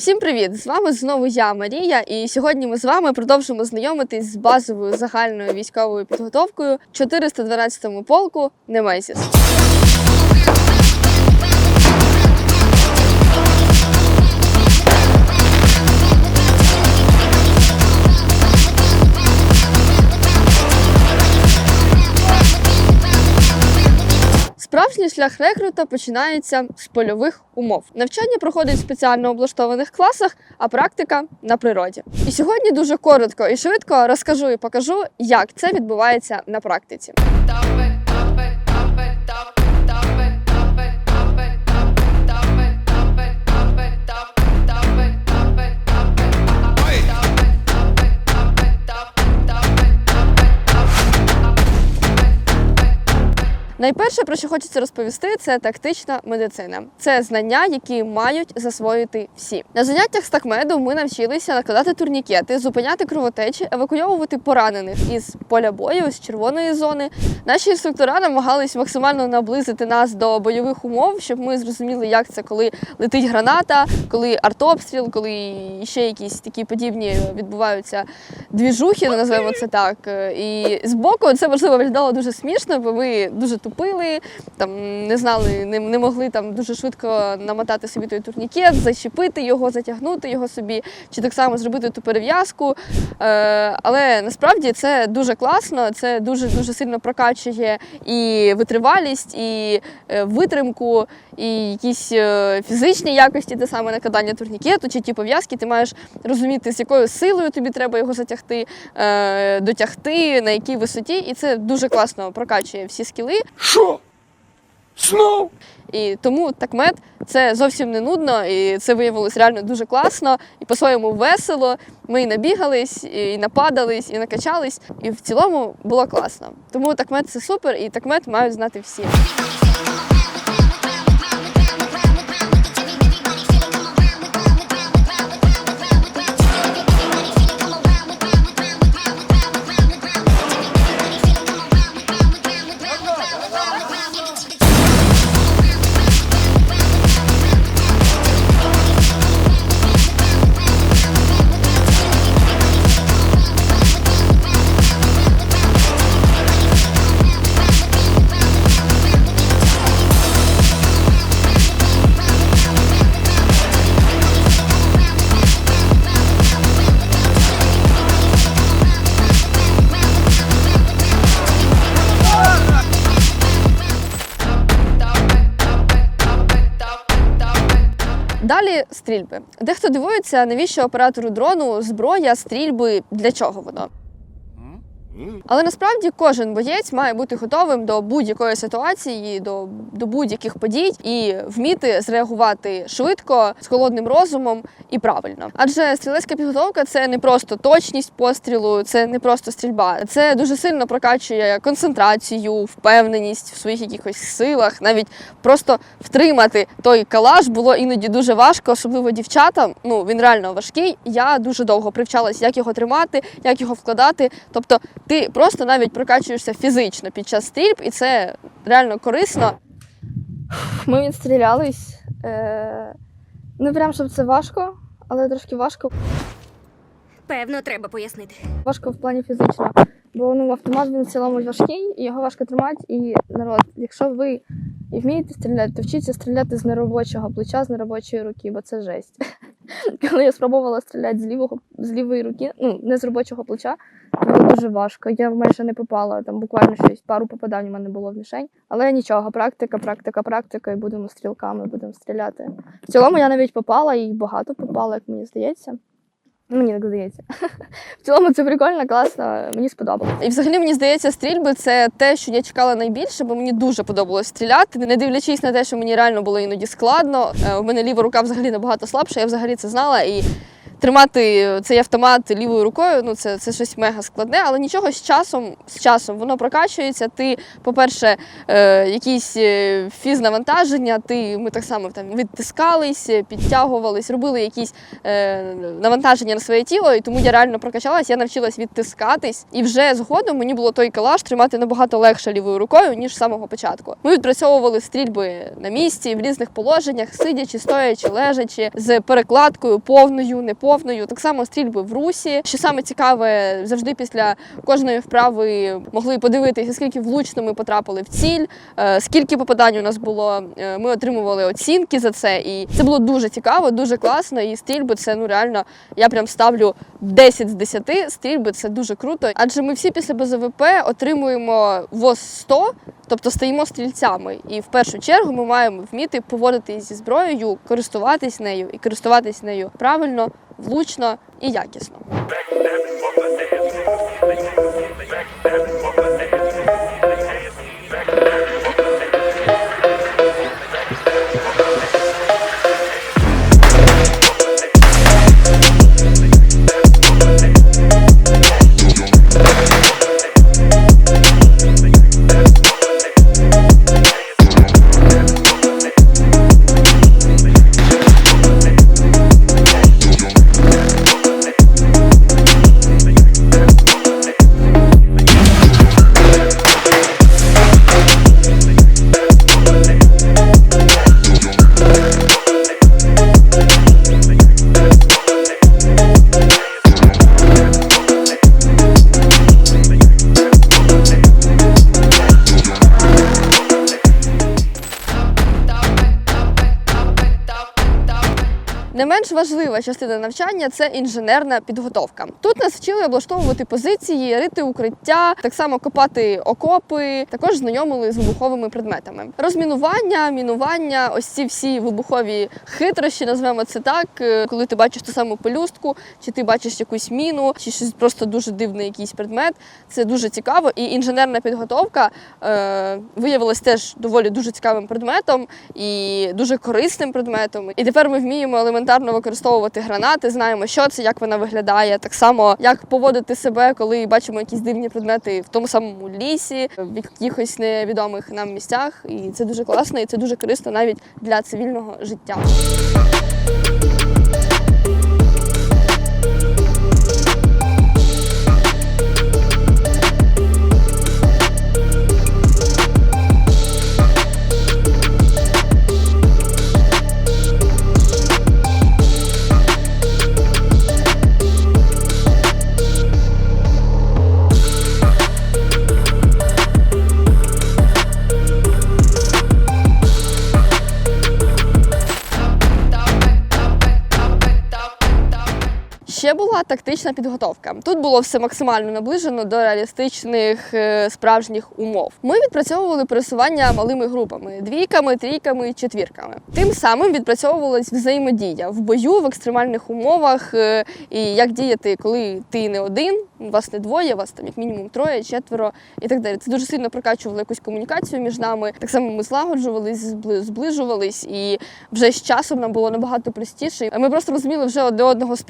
Всім привіт! З вами знову я, Марія, і сьогодні ми з вами продовжимо знайомитись з базовою загальною військовою підготовкою 412-му полку Немезіс. Справжній шлях рекрута починається з польових умов. Навчання проходить в спеціально облаштованих класах, а практика на природі. І сьогодні дуже коротко і швидко розкажу і покажу, як це відбувається на практиці. Найперше, про що хочеться розповісти, це тактична медицина. Це знання, які мають засвоїти всі. На заняттях з такмеду ми навчилися накладати турнікети, зупиняти кровотечі, евакуйовувати поранених із поля бою, з червоної зони. Наші інструктора намагались максимально наблизити нас до бойових умов, щоб ми зрозуміли, як це, коли летить граната, коли артобстріл, коли ще якісь такі подібні відбуваються двіжухи, називаємо це так. І збоку це можливо виглядало дуже смішно, бо ми дуже тупили, там не знали, не, не могли там дуже швидко намотати собі той турнікет, зачепити його, затягнути його собі, чи так само зробити ту перев'язку. Е, але насправді це дуже класно, це дуже дуже сильно прокачує і витривалість, і е, витримку, і якісь е, фізичні якості, те саме накладання турнікету чи ті пов'язки. Ти маєш розуміти, з якою силою тобі треба його затягти, е, дотягти, на якій висоті, і це дуже класно прокачує всі скіли. Що? Знов? І тому такмет це зовсім не нудно, і це виявилось реально дуже класно і по-своєму весело. Ми і набігались, і нападались, і накачались. І в цілому було класно. Тому такмет це супер, і такмет мають знати всі. Далі стрільби. Дехто дивується, навіщо оператору дрону зброя, стрільби, для чого воно. Але насправді кожен боєць має бути готовим до будь-якої ситуації, до, до будь-яких подій і вміти зреагувати швидко, з холодним розумом і правильно. Адже стрілецька підготовка це не просто точність пострілу, це не просто стрільба. Це дуже сильно прокачує концентрацію, впевненість в своїх якихось силах. Навіть просто втримати той калаш було іноді дуже важко, особливо дівчатам. Ну він реально важкий. Я дуже довго привчалась, як його тримати, як його вкладати. Тобто, ти просто навіть прокачуєшся фізично під час стрільб, і це реально корисно. Ми відстрілялись. Е... Не прям щоб це важко, але трошки важко. Певно, треба пояснити. Важко в плані фізично. Бо ну, автомат він в цілому важкий, і його важко тримати. І народ, якщо ви і вмієте стріляти, то вчіться стріляти з неробочого плеча, з неробочої руки, бо це жесть. Коли я спробувала стріляти з лівого з лівої руки, ну не з робочого плеча, було дуже важко. Я майже не попала. Там буквально щось пару попадань у мене було в мішень. Але нічого, практика, практика, практика, і будемо стрілками, будемо стріляти. В цілому я навіть попала і багато попала, як мені здається. Ну, Мені так здається. В цілому це прикольно, класно, мені сподобалося. І взагалі мені здається, стрільби це те, що я чекала найбільше, бо мені дуже подобалось стріляти, не дивлячись на те, що мені реально було іноді складно. Е, У мене ліва рука взагалі набагато слабша, я взагалі це знала. І тримати цей автомат лівою рукою, ну це, це щось мега складне, але нічого з часом, з часом воно прокачується. Ти, по-перше, е, якісь е, фізнавантаження, ти, ми так само там відтискались, підтягувались, робили якісь е, навантаження на своє тіло, і тому я реально прокачалась, я навчилась відтискатись. І вже згодом мені було той калаш тримати набагато легше лівою рукою, ніж з самого початку. Ми відпрацьовували стрільби на місці в різних положеннях, сидячи, стоячи, лежачи, з перекладкою повною, неповною. Так само стрільби в русі. Що саме цікаве, завжди після кожної вправи могли подивитися, скільки влучно ми потрапили в ціль, е, скільки попадань у нас було. Е, Ми отримували оцінки за це, і це було дуже цікаво, дуже класно. І стрільби це ну реально я прям ставлю 10 з 10. Стрільби це дуже круто. Адже ми всі після БЗВП отримуємо ВОЗ 100, тобто стаємо стрільцями. І в першу чергу ми маємо вміти поводитись зі зброєю, користуватись нею і користуватись нею правильно, влучно і якісно. Не важлива частина навчання це інженерна підготовка. Тут нас вчили облаштовувати позиції, рити укриття, так само копати окопи, також знайомили з вибуховими предметами. Розмінування, мінування, ось ці всі вибухові хитрощі, назвемо це так. е, Коли ти бачиш ту саму пелюстку, чи ти бачиш якусь міну, чи щось просто дуже дивний якийсь предмет. Це дуже цікаво. І інженерна підготовка е, виявилась теж доволі дуже цікавим предметом і дуже корисним предметом. І тепер ми вміємо елементарно використовувати гранати, знаємо, що це, як вона виглядає. Так само, як поводити себе, коли бачимо якісь дивні предмети в тому самому лісі, в якихось невідомих нам місцях. І це дуже класно, і це дуже корисно навіть для цивільного життя. Ще була тактична підготовка. Тут було все максимально наближено до реалістичних е, справжніх умов. Ми відпрацьовували пересування малими групами: двійками, трійками, четвірками. Тим самим відпрацьовувалась взаємодія в бою в екстремальних умовах. е, І як діяти, коли ти не один, вас не двоє, вас там як мінімум троє, четверо і так далі. Це дуже сильно прокачувало якусь комунікацію між нами. Так само ми злагоджувались, зближувались, і вже з часом нам було набагато простіше. Ми просто розуміли вже одне одного з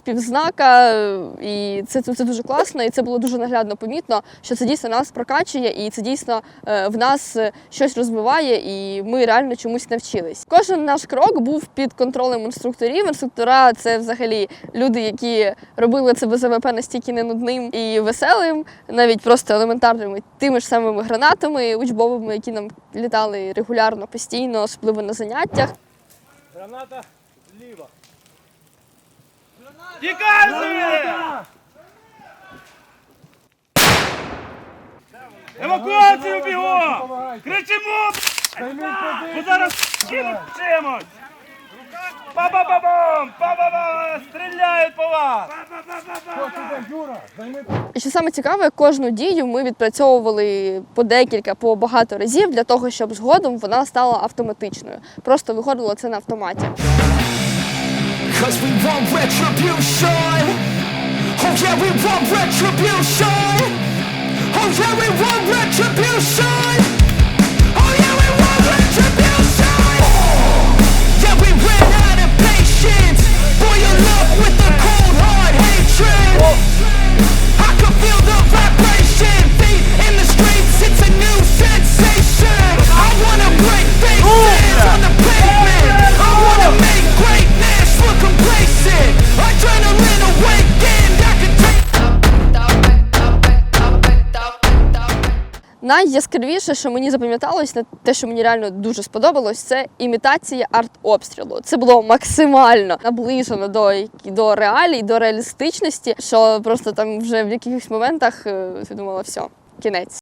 півслова, з півзнака, е, і це, це, це дуже класно, і це було дуже наглядно помітно, що це дійсно нас прокачує, і це дійсно е, в нас е, щось розвиває, і ми реально чомусь навчились. Кожен наш крок був під контролем інструкторів. Інструктора це взагалі люди, які робили це БЗВП настільки не нудним і веселим, навіть просто елементарними тими ж самими гранатами учбовими, які нам літали регулярно, постійно, особливо на заняттях. Граната. Тікай! Евакуацію бігом! Кричимо! Бо зараз кинуть чимось! Па-ба-ба-бам! Па-ба-ба! Стріляють по вас! І що саме цікаве, кожну дію ми відпрацьовували по декілька, по багато разів для того, щоб згодом вона стала автоматичною. Просто виходило це на автоматі. Cause we want retribution. Oh yeah, we want retribution. Oh yeah, we want retribution. Oh yeah, we want retribution. Yeah, we ran out of patience. Boy, your love Найяскравіше, що мені запам'яталось, на те, що мені реально дуже сподобалось, це імітація арт-обстрілу. Це було максимально наближено до, до реалій, до реалістичності, що просто там вже в якихось моментах е, ти думала, все, кінець.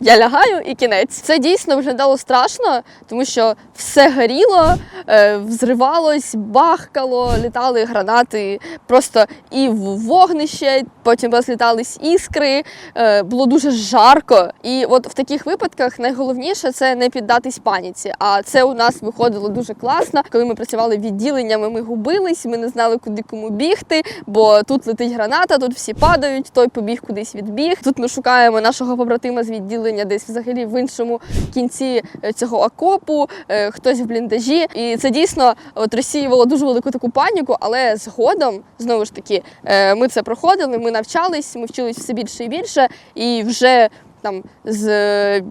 Я лягаю і кінець. Це дійсно виглядало страшно, тому що все горіло, е, взривалось, бахкало, літали гранати просто і в вогнище, потім розлітались іскри, е, було дуже жарко. І от в таких випадках найголовніше це не піддатись паніці. А це у нас виходило дуже класно. Коли ми працювали відділеннями, ми губились, ми не знали, куди кому бігти, бо тут летить граната, тут всі падають, той побіг кудись відбіг. Тут ми шукаємо нашого побратима з відділення десь взагалі в іншому кінці е, цього окопу, е, хтось в бліндажі. І це дійсно от розсіювало дуже велику таку паніку, але згодом знову ж таки е, ми це проходили, ми навчались, ми вчились все більше і більше, і вже там з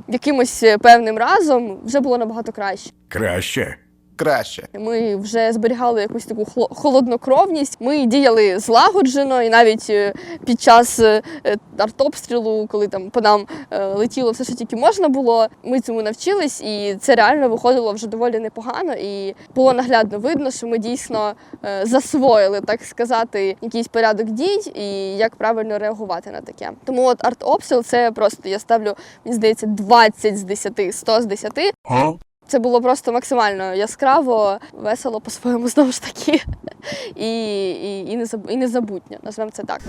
якимось певним разом вже було набагато краще. Краще. Краще. Ми вже зберігали якусь таку холоднокровність. Ми діяли злагоджено, і навіть е, під час е, е, артобстрілу, коли там по нам летіло все, що тільки можна було, ми цьому навчились, і це реально виходило вже доволі непогано. І було наглядно видно, що ми дійсно засвоїли, так сказати, якийсь порядок дій і як правильно реагувати на таке. Тому от артобстріл це просто я ставлю, мені здається, 20 з 10, 100 з 10. Це було просто максимально яскраво, весело по-своєму знову ж таки. І, і, і, незабутнє, назвемо це так.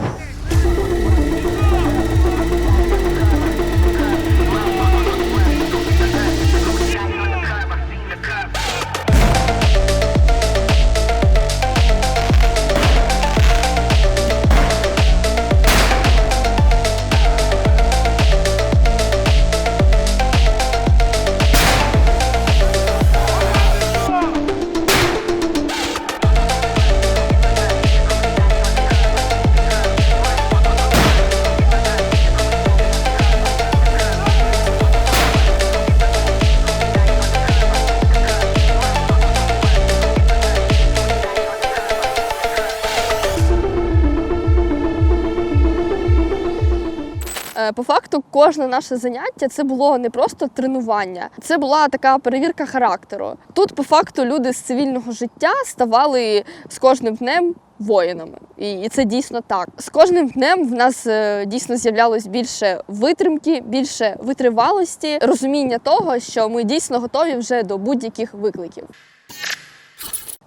Кожне наше заняття це було не просто тренування, це була така перевірка характеру. Тут, по факту, люди з цивільного життя ставали з кожним днем воїнами, і, це дійсно так. З кожним днем в нас е, дійсно з'являлось більше витримки, більше витривалості, розуміння того, що ми дійсно готові вже до будь-яких викликів.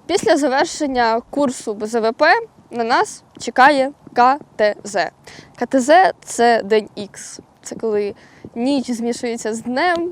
Після завершення курсу БЗВП на нас чекає КТЗ. КТЗ це день Х. Це коли ніч змішується з днем,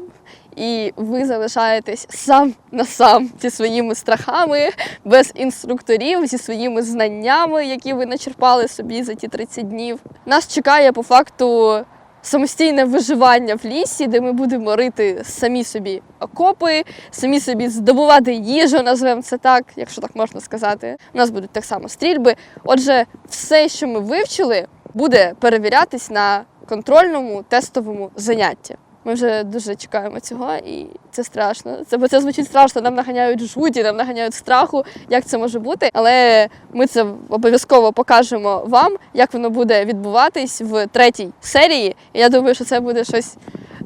і ви залишаєтесь сам на сам зі своїми страхами, без інструкторів, зі своїми знаннями, які ви начерпали собі за ті 30 днів. Нас чекає по факту самостійне виживання в лісі, де ми будемо рити самі собі окопи, самі собі здобувати їжу, назвемо це так, якщо так можна сказати. У нас будуть так само стрільби. Отже, все, що ми вивчили, буде перевірятись на контрольному тестовому занятті. Ми вже дуже чекаємо цього, і це страшно. Це бо це звучить страшно. Нам наганяють жуті, нам наганяють страху, як це може бути. Але ми це обов'язково покажемо вам, як воно буде відбуватись в третій серії. І я думаю, що це буде щось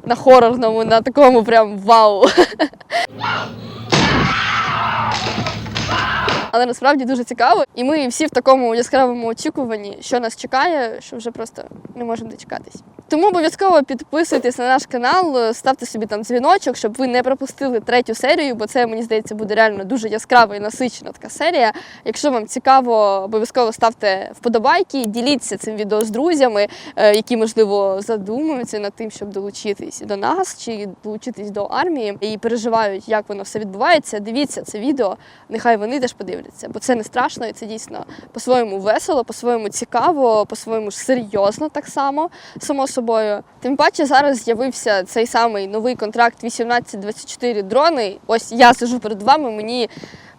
на хорорному, на такому прям вау. Але насправді дуже цікаво, і ми всі в такому яскравому очікуванні, що нас чекає, що вже просто не можемо дочекатись. Тому обов'язково підписуйтесь на наш канал, ставте собі там дзвіночок, щоб ви не пропустили третю серію, бо це мені здається буде реально дуже яскрава і насичена така серія. Якщо вам цікаво, обов'язково ставте вподобайки, діліться цим відео з друзями, е, які можливо задумуються над тим, щоб долучитись до нас чи долучитись до армії і переживають, як воно все відбувається. Дивіться це відео, нехай вони теж подивляться, бо це не страшно і це дійсно по-своєму весело, по-своєму цікаво, по-своєму серйозно так само, само собою. Тим паче зараз з'явився цей самий новий контракт 1824 дрони. Ось я сижу перед вами, мені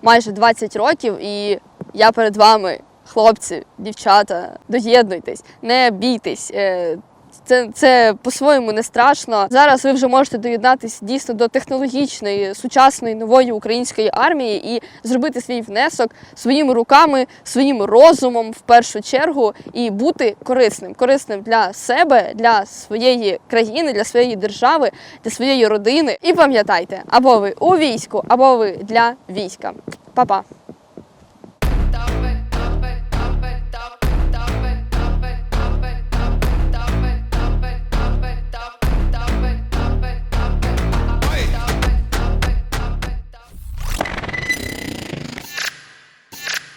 майже 20 років, і я перед вами, хлопці, дівчата, доєднуйтесь, не бійтесь. Це, це по-своєму не страшно. Зараз ви вже можете доєднатися дійсно до технологічної сучасної нової української армії і зробити свій внесок своїми руками, своїм розумом в першу чергу, і бути корисним, корисним для себе, для своєї країни, для своєї держави, для своєї родини. І пам'ятайте, або ви у війську, або ви для війська. Па-па!